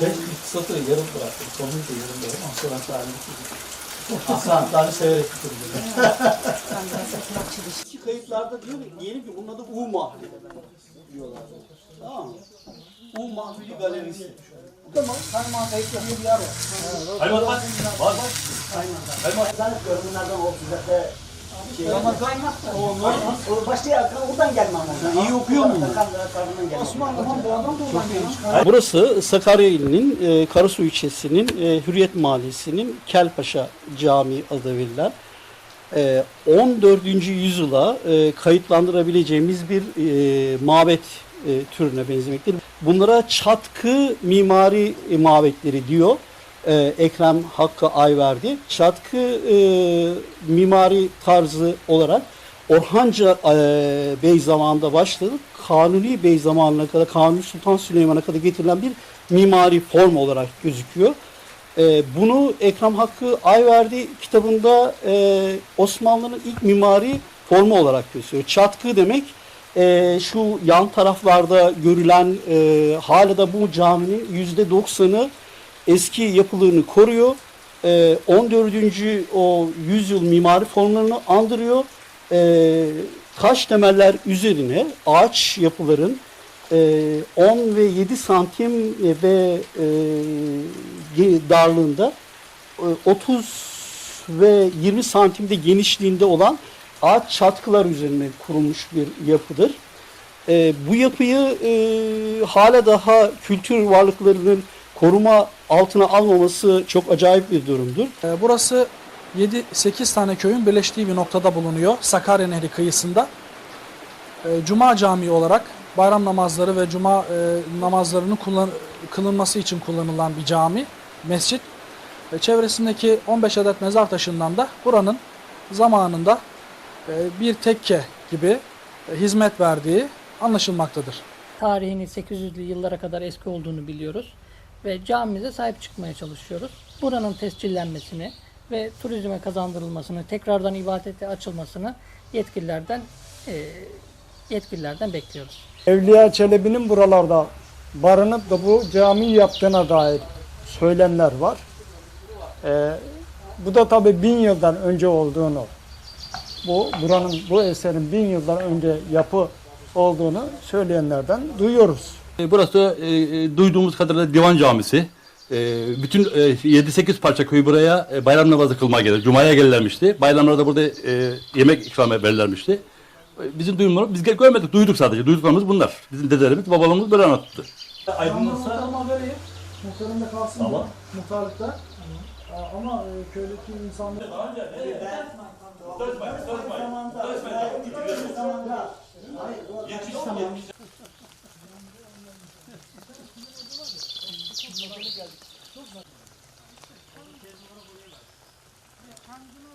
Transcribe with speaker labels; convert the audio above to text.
Speaker 1: Tek satırı yarım bıraktım. Sonunu da yarım bıraktım. Aslan halini bitirdim. Aslan halini severek bitirdim.
Speaker 2: Eski kayıtlarda diyor ki diyelim ki bunun adı U Mahvili diyorlar. Tamam mı? U Mahvili Galerisi. Tamam. Kaymağı kayıt bir yer var.
Speaker 3: Kaymağı var. Var.
Speaker 4: Kaymağı. Kaymağı. Kaymağı. Kaymağı. Kaymağı. Kaymağı. Kaymağı kaynak da. O başta oradan gelmem ondan.
Speaker 2: İyi okuyor mu?
Speaker 4: Osmanlı'dan bu adam da oradan gelmiş.
Speaker 5: Burası Sakarya ilinin e, Karasu ilçesinin e, Hürriyet Mahallesi'nin Kelpaşa Camii adı verilen e, 14. yüzyıla e, kayıtlandırabileceğimiz bir e, mabet e, türüne benzemektedir. Bunlara çatkı mimari e, mabetleri diyor e, Ekrem Hakkı Ayverdi. Çatkı e, mimari tarzı olarak Orhanca e, Bey zamanında başladı. Kanuni Bey zamanına kadar, Kanuni Sultan Süleyman'a kadar getirilen bir mimari form olarak gözüküyor. E, bunu Ekrem Hakkı Ayverdi kitabında e, Osmanlı'nın ilk mimari formu olarak gösteriyor. Çatkı demek e, şu yan taraflarda görülen e, hala da bu caminin yüzde doksanı eski yapılarını koruyor. E, 14. o yüzyıl mimari formlarını andırıyor. E, taş temeller üzerine ağaç yapıların e, 10 ve 7 santim ve e, darlığında e, 30 ve 20 santimde genişliğinde olan ağaç çatkılar üzerine kurulmuş bir yapıdır. E, bu yapıyı e, hala daha kültür varlıklarının koruma altına almaması çok acayip bir durumdur.
Speaker 6: Ee, Burası 7-8 tane köyün birleştiği bir noktada bulunuyor. Sakarya Nehri kıyısında. Ee, Cuma Camii olarak bayram namazları ve cuma e, namazlarının kullan- kılınması için kullanılan bir cami, mescit. Ve çevresindeki 15 adet mezar taşından da buranın zamanında e, bir tekke gibi e, hizmet verdiği anlaşılmaktadır.
Speaker 7: tarihini 800'lü yıllara kadar eski olduğunu biliyoruz ve camimize sahip çıkmaya çalışıyoruz. Buranın tescillenmesini ve turizme kazandırılmasını, tekrardan ibadete açılmasını yetkililerden eee, yetkililerden bekliyoruz.
Speaker 8: Evliya Çelebi'nin buralarda barınıp da bu cami yaptığına dair söylemler var. Ee, bu da tabi bin yıldan önce olduğunu, bu buranın bu eserin bin yıldan önce yapı olduğunu söyleyenlerden duyuyoruz.
Speaker 3: E, Burası e, e, duyduğumuz kadarıyla divan camisi. E, bütün e, 7-8 parça köy buraya e, bayram namazı kılmaya gelir. Cuma'ya gelirlermişti. Bayramlarda burada e, yemek ikram verirlermişti. E, Bizim duyumlarımız, biz gel- görmedik, duyduk sadece. Duyduklarımız bunlar. Bizim dedelerimiz, babalarımız böyle anlattı. Aydınlansa
Speaker 6: Muhtarıma vereyim. Muhtarım da kalsın
Speaker 3: Tamam.
Speaker 6: muhtarlıkta. Ama e, köydeki insanlar... Çok güzel. Kendini